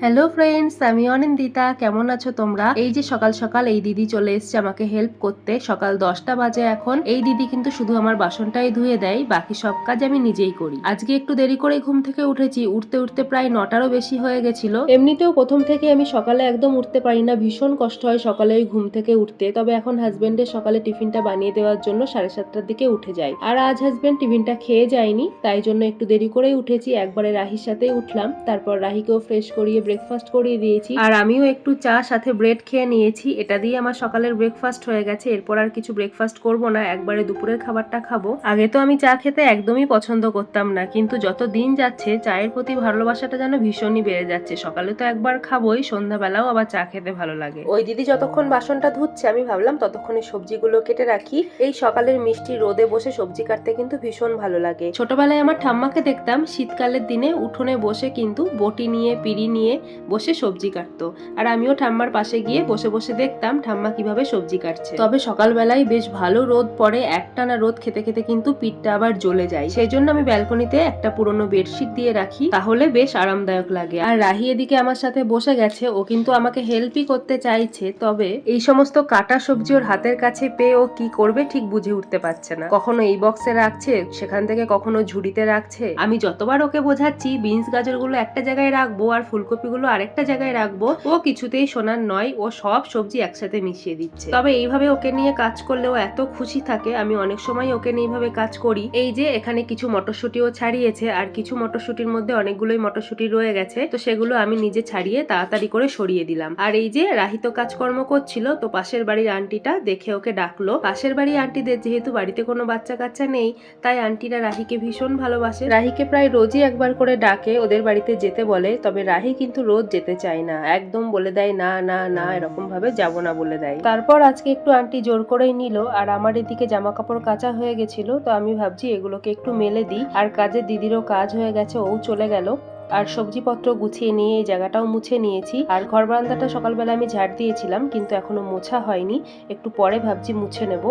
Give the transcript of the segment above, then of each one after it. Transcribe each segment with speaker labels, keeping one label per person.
Speaker 1: Hello friends আমি অনিন্দিতা। কেমন আছো তোমরা? এই যে সকাল সকাল এই দিদি চলে এসছে আমাকে হেল্প করতে। সকাল দশটা বাজে এখন। এই দিদি কিন্তু শুধু আমার বাসনটাই ধুয়ে দেয়, বাকি সব কাজ আমি নিজেই করি। আজকে একটু দেরি করে ঘুম থেকে উঠেছি। উঠতে উঠতে প্রায় নটারও বেশি হয়ে গেছিল। এমনিতেও প্রথম থেকে আমি সকালে একদম উঠতে পারি না। ভীষণ কষ্ট হয় সকালে ওই ঘুম থেকে উঠতে। তবে এখন হাজবেন্ডের সকালে টিফিনটা বানিয়ে দেওয়ার জন্য সাড়ে সাতটার দিকে উঠে যাই। আর আজ হাজবেন্ড টিফিনটা খেয়ে যায়নি। তাই জন্য একটু দেরি করেই উঠেছি। একবারে রাহির সাথেই উঠলাম। তারপর রাহিকেও ফ্রেশ করিয়ে ব্রেকফাস্ট করিয়ে দিয়েছি। আর আমিও একটু চা সাথে ব্রেড খেয়ে নিয়েছি। এটা দিয়ে আমার সকালের ব্রেকফাস্ট হয়ে গেছে। এরপর আর কিছু ব্রেকফাস্ট করব না। একবারে দুপুরের খাবারটা খাব। আগে তো আমি চা খেতে একদমই পছন্দ করতাম না। কিন্তু যত দিন যাচ্ছে চায়ের প্রতি ভালোবাসাটা যেন ভীষণই বেড়ে যাচ্ছে। সকালে তো একবার খাবোই সন্ধ্যাবেলাও আবার চা খেতে ভালো লাগে। ওই দিদি যতক্ষণ বাসনটা ধুচ্ছে আমি ভাবলাম ততক্ষণে সবজিগুলো কেটে রাখি। এই সকালের মিষ্টি রোদে বসে সবজি কাটতে কিন্তু ভীষণ ভালো লাগে। ছোটবেলায় আমার ঠাম্মাকে দেখতাম শীতকালের দিনে উঠোনে বসে কিন্তু বটি নিয়ে পিড়ি নিয়ে বসে সবজি কাটতো। আর আমিও ঠাম্মার পাশে গিয়ে বসে বসে দেখতাম ঠাম্মা কীভাবে সবজি কাটছে। তবে সকালবেলায় বেশ ভালো রোদ পড়ে, একটানা রোদ খেতে খেতে কিন্তু পিঠটা আবার জ্বলে যায়। সেই জন্য আমি ব্যালকনিতে একটা পুরনো বেডশিট দিয়ে রাখি, তাহলে বেশ আরামদায়ক লাগে। আর রাহি এদিকে আমার সাথে বসে গেছে, ও কিন্তু আমাকে হেল্পই করতে চাইছে, তবে এই সমস্ত কাটা সবজি ওর হাতের কাছে পেয়ে ও কি করবে ঠিক বুঝে উঠতে পারছে না। কখনো এই বক্সে রাখছে, সেখান থেকে কখনো ঝুড়িতে রাখছে। আমি যতবার ওকে বোঝাচ্ছি, বিনস গাজরগুলো একটা জায়গায় রাখব আর ফুলকপিগুলো আরেকটা জায়গায় রাখব। ও কিছুতেই সোনার নয়, ও সব সবজি একসাথে মিশিয়ে দিচ্ছে। তবে এইভাবে ওকে নিয়ে কাজ করলেও এত খুশি থাকে, আমি অনেক সময় ওকে নিয়ে এইভাবে কাজ করি। এই যে এখানে কিছু মটরশুটিও ছাড়িয়েছে, আর কিছু মটরশুটির মধ্যে অনেকগুলোই মটরশুটি রয়ে গেছে, তো সেগুলো আমি নিজে ছাড়িয়ে তাড়াতাড়ি করে সরিয়ে দিলাম। আর এই যে রাহিত কাজকর্ম করছিল, তো পাশের বাড়ির আন্টিটা দেখে ওকে ডাকলো। পাশের বাড়ির আন্টিদের যেহেতু বাড়িতে কোনো বাচ্চা কাচ্চা নেই, তাই আন্টিরা রাহিকে ভীষণ ভালোবাসে। রাহিকে প্রায় রোজই একবার করে ডাকে, ওদের বাড়িতে যেতে বলে, তবে রাহি কিন্তু রোজ যেতে চায় না। একদম বলে দেয় না না না এরকম ভাবে যাব না বলে দেয়। তারপর আজকে একটু আন্টি জোর করেই নিল আর আমার এদিকে জামা কাপড় কাঁচা হয়ে গেছিল তো আমি ভাবছি এগুলোকে একটু মেলে দিই। আর কাজের দিদিরও কাজ হয়ে গেছে ও চলে গেল। আর সবজিপত্র গুছিয়ে নিয়ে এই জায়গাটাও মুছে নিয়েছি। আর ঘর বারান্দাটা সকালবেলা আমি ঝাড় দিয়েছিলাম কিন্তু এখনও মোছা হয়নি। একটু পরে ভাবছি মুছে নেব।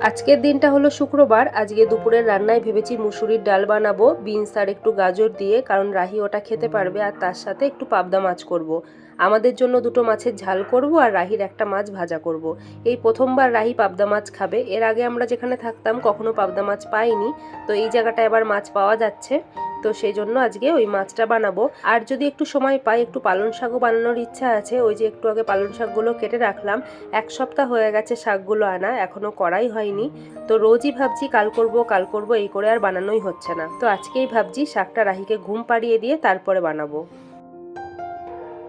Speaker 1: আজকের দিনটা হলো শুক্রবার আজকে দুপুরের রান্নায় ভেবেছি মুসুরির ডাল বানাবো, বিনস আর একটু গাজর দিয়ে, কারণ রাহি ওটা খেতে পারবে আর তার সাথে একটু পাবদা মাছ করব। আমাদের জন্য দুটো মাছের ঝাল করব আর রাহির একটা মাছ ভাজা করব। এই প্রথমবার রাহি পাবদা মাছ খাবে এর আগে আমরা যেখানে থাকতাম কখনো পাবদা মাছ পাইনি তো এই জায়গাটা এবার মাছ পাওয়া যাচ্ছে তো সেই জন্য আজকে ওই মাছটা বানাবো। আর যদি একটু সময় পাই, একটু পালন শাকও বানানোর ইচ্ছা আছে। ওই যে একটু আগে পালন শাকগুলো কেটে রাখলাম। এক সপ্তাহ হয়ে গেছে শাকগুলো আনা এখনও করাই হয়নি। তো রোজই ভাবছি কাল করব কাল করব, এই করে আর বানানোই হচ্ছে না। তো আজকেই ভাবছি শাকটা রাহিকে ঘুম পাড়িয়ে দিয়ে তারপরে বানাবো।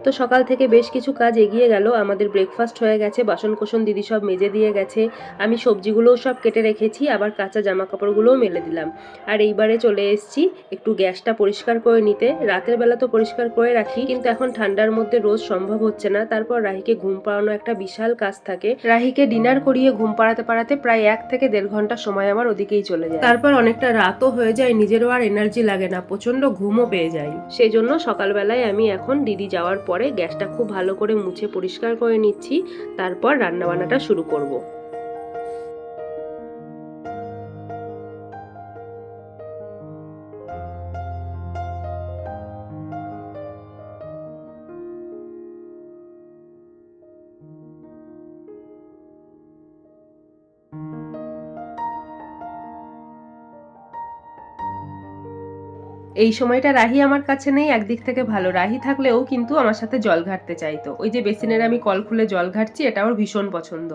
Speaker 1: তো সকাল থেকে বেশ কিছু কাজ এগিয়ে গেল। আমাদের ব্রেকফাস্ট হয়ে গেছে বাসন কোসন দিদি সব মেজে দিয়ে গেছে। আমি সবজিগুলোও সব কেটে রেখেছি, আবার কাঁচা জামা কাপড়গুলোও মেলে দিলাম। আর এইবারে চলে এসেছি একটু গ্যাসটা পরিষ্কার করে নিতে। রাতের বেলা তো পরিষ্কার করে রাখি, কিন্তু এখন ঠান্ডার মধ্যে রোজ সম্ভব হচ্ছে না। তারপর রাহিকে ঘুম পাড়ানো একটা বিশাল কাজ থাকে। রাহিকে ডিনার করিয়ে ঘুম পাড়াতে পাড়াতে প্রায় এক থেকে দেড় ঘণ্টা সময় আমার ওদিকেই চলে যায়। তারপর অনেকটা রাতও হয়ে যায়, নিজেরও আর এনার্জি লাগে না প্রচণ্ড ঘুমও পেয়ে যায়। সেই জন্য সকালবেলায় আমি এখন দিদি যাওয়ার পরে গ্যাসটা খুব ভালো করে মুছে পরিষ্কার করে নিচ্ছি তারপর রান্নাবান্নাটা শুরু করব। এই সময়টা রাহি আমার কাছে নেই, একদিক থেকে ভালো। রাহি থাকলেও কিন্তু আমার সাথে জল ঘাটতে চাইতো। ওই যে বেসিনের আমি কল খুলে জল ঘাটছি, এটা আমার ভীষণ পছন্দ।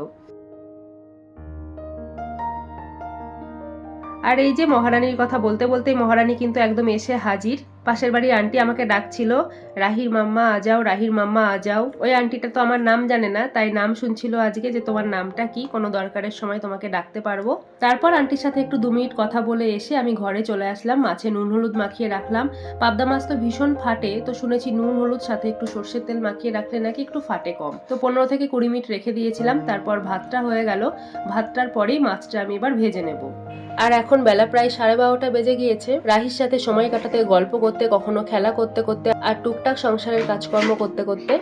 Speaker 1: আর এই যে মহারানীর কথা বলতে বলতেই মহারানী কিন্তু একদম এসে হাজির। পাশের বাড়ির আন্টি আমাকে ডাকছিল, রাহির মাম্মা আ যাও, রাহির মাম্মা আ যাও। ওই আন্টিটা তো আমার নাম জানে না, তাই নাম শুনছিল আজকে যে তোমার নামটা কি, কোনো দরকারের সময় তোমাকে ডাকতে পারব। তারপর আন্টির সাথে একটু দু মিনিট কথা বলে এসে আমি ঘরে চলে আসলাম, মাছে নুন হলুদ মাখিয়ে রাখলাম। পাবদা মাছ তো ভীষণ ফাটে, তো শুনেছি নুন হলুদ সাথে একটু সর্ষের তেল মাখিয়ে রাখলে নাকি একটু ফাটে কম। তো পনেরো থেকে কুড়ি মিনিট রেখে দিয়েছিলাম, তারপর ভাতটা হয়ে গেল। ভাতটার পরেই মাছটা আমি এবার ভেজে নেব। আর এখন বেলা প্রায় সাড়ে বারোটা বেজে গিয়েছে। রাহির সাথে সময় কাটাতে গল্প করতে, কখনো খেলা করতে করতে আর টুকটাক সংসারের কাজকর্ম করতে করতে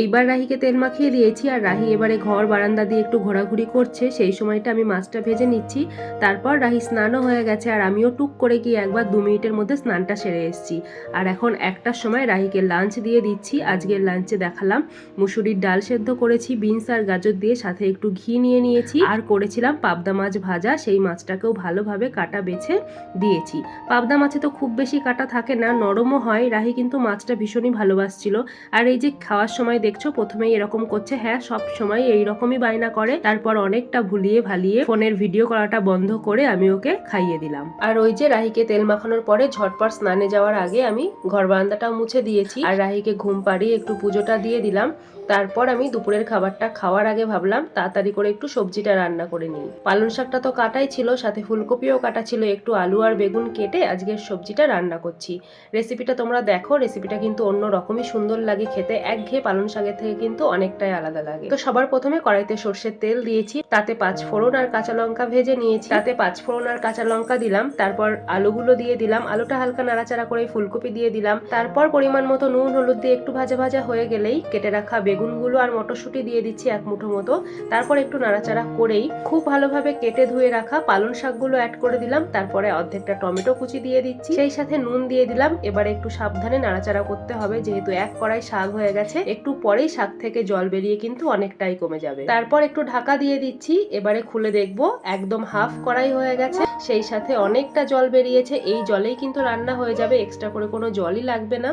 Speaker 1: এইবার রাহিকে তেল মাখিয়ে দিয়েছি আর রাহি এবারে ঘর বারান্দা দিয়ে একটু ঘোরাঘুরি করছে। সেই সময়টা আমি মাছটা ভেজে নিচ্ছি। তারপর রাহি স্নানও হয়ে গেছে আর আমিও টুক করে গিয়ে একবার দু মিনিটের মধ্যে স্নানটা সেরে এসেছি। আর এখন একটার সময় রাহিকে লাঞ্চ দিয়ে দিচ্ছি। আজকের লাঞ্চে দেখালাম মুসুরির ডাল সেদ্ধ করেছি, বিনস আর গাজর দিয়ে সাথে একটু ঘি নিয়ে নিয়েছি আর করেছিলাম পাবদা মাছ ভাজা। সেই মাছটাকেও ভালোভাবে কাটা বেছে দিয়েছি। পাবদা মাছে তো খুব বেশি কাটা থাকে না নরমও হয়। রাহি কিন্তু মাছটা ভীষণই ভালোবাসছিল। আর এই যে খাওয়ার সময় দেখছ, প্রথমেই এরকম করছে হ্যাঁ সব সময় এই রকমই বায়না করে। তারপর অনেকটা ভুলিয়ে ভালিয়ে ফোনের ভিডিও করাটা বন্ধ করে আমি ওকে খাইয়ে দিলাম। আর ওই যে রাহিকে তেল মাখানোর পরে ঝটপট স্নানে যাওয়ার আগে আমি ঘর বারান্দাটাও মুছে দিয়েছি। আর রাহিকে ঘুম পাড়িয়ে একটু পুজোটা দিয়ে দিলাম। তারপর আমি দুপুরের খাবারটা খাওয়ার আগে ভাবলাম, তাড়াতাড়ি করে একটু সবজিটা রান্না করে নিই। পালং শাকটা তো কাটাই ছিল, সাথে ফুলকপিও কাটা ছিল, একটু আলু আর বেগুন কেটে আজকের সবজিটা রান্না করছি। রেসিপিটা তোমরা দেখো রেসিপিটা কিন্তু অন্য রকমই সুন্দর লাগে খেতে। একঘেয়ে পালং শাকের থেকে কিন্তু অনেকটাই আলাদা লাগে। তো সবার প্রথমে কড়াইতে সর্ষের তেল দিয়েছি, তাতে পাঁচ ফোড়ন আর কাঁচা লঙ্কা ভেজে নিয়েছি। তাতে পাঁচ ফোড়ন আর কাঁচা লঙ্কা দিলাম, তারপর আলুগুলো দিয়ে দিলাম, আলুটা হালকা নাড়াচাড়া করে ফুলকপি দিয়ে দিলাম। তারপর পরিমাণ মতো নুন, হলুদ দিয়ে একটু ভাজা ভাজা হয়ে গেলেই কেটে রাখা বেগুনগুলো আর মটরশুঁটি দিয়ে দিচ্ছি এক মুঠো মতো। তারপর একটু নাড়াচাড়া করেই খুব ভালোভাবে কেটে ধুয়ে রাখা পালং শাকগুলো অ্যাড করে দিলাম। তারপরে অর্ধেকটা টমেটো কুচি দিয়ে দিচ্ছি। সেই সাথে নুন দিয়ে দিলাম এবারে একটু সাবধানে নাড়াচাড়া করতে হবে, যেহেতু এক কড়াই শাক হয়ে গেছে, একটু পরেই শাক থেকে জল বেরিয়ে কিন্তু অনেকটাই কমে যাবে। তারপর একটু ঢাকা দিয়ে দিচ্ছি, এবারে খুলে দেখব, একদম হাফ কড়াই হয়ে গেছে, সেই সাথে অনেকটা জল বেরিয়েছে, এই জলেই কিন্তু রান্না হয়ে যাবে, এক্সট্রা করে কোনো জলই লাগবে না।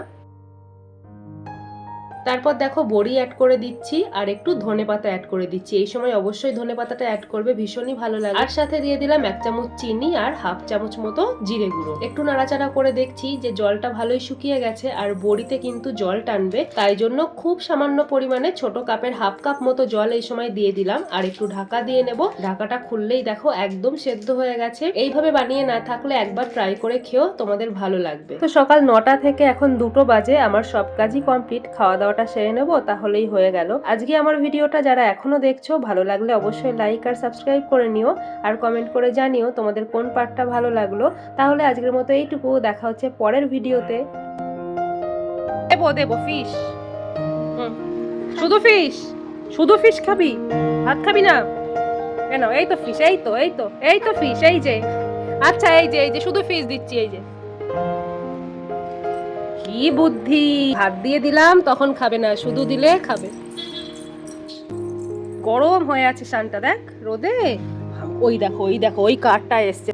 Speaker 1: তারপর দেখো বড়ি অ্যাড করে দিচ্ছি, আর একটু ধনে পাতা অ্যাড করে দিচ্ছি। এই সময় অবশ্যই ধনে পাতাটা অ্যাড করবে, ভীষণই ভালো লাগে। আর সাথে দিয়ে দিলাম এক চামচ চিনি আর হাফ চামচ মতো জিরে গুঁড়ো। একটু নাড়াচাড়া করে দেখছি যে জলটা ভালোই শুকিয়ে গেছে, আর বড়িতে কিন্তু জল টানবে, তাই জন্য খুব সামান্য পরিমাণে ছোট কাপের হাফ কাপ মতো জল এই সময় দিয়ে দিলাম। আর একটু ঢাকা দিয়ে নেব। ঢাকাটা খুললেই দেখো একদম সেদ্ধ হয়ে গেছে। এইভাবে বানিয়ে না থাকলে একবার ট্রাই করে খেও তোমাদের ভালো লাগবে। তো সকাল নটা থেকে এখন দুটো বাজে, আমার সব কাজই কমপ্লিট খাওয়া দাওয়াটা সেরে নেব, তাহলেই হয়ে গেল। আজকে আমার ভিডিওটা যারা এখনও দেখছ, ভালো লাগলে অবশ্যই লাইক আর সাবস্ক্রাইব করে নিও, আর কমেন্ট করে জানিও তোমাদের কোন পার্টটা ভালো লাগল। তাহলে আজকের মতো এইটুকু, দেখা হচ্ছে পরের ভিডিওতে।
Speaker 2: দেবো দেবো ফিশ শুধু ফিশ শুধু ফিশ খাবি? ভাত খাবি না? কেন? এই তো ফিশ এই তো এই তো এই তো ফিশ এই যে। আচ্ছা এই যে এই যে, শুধু ফিশ দিচ্ছি, এই যে। কি বুদ্ধি? ভাত দিয়ে দিলাম, তখন খাবে না, শুধু দিলে খাবে। গরম হয়ে আছে শানটা, দেখ, রোদে। ওই দেখো ওই দেখো, ওই কাঠটা এসছে।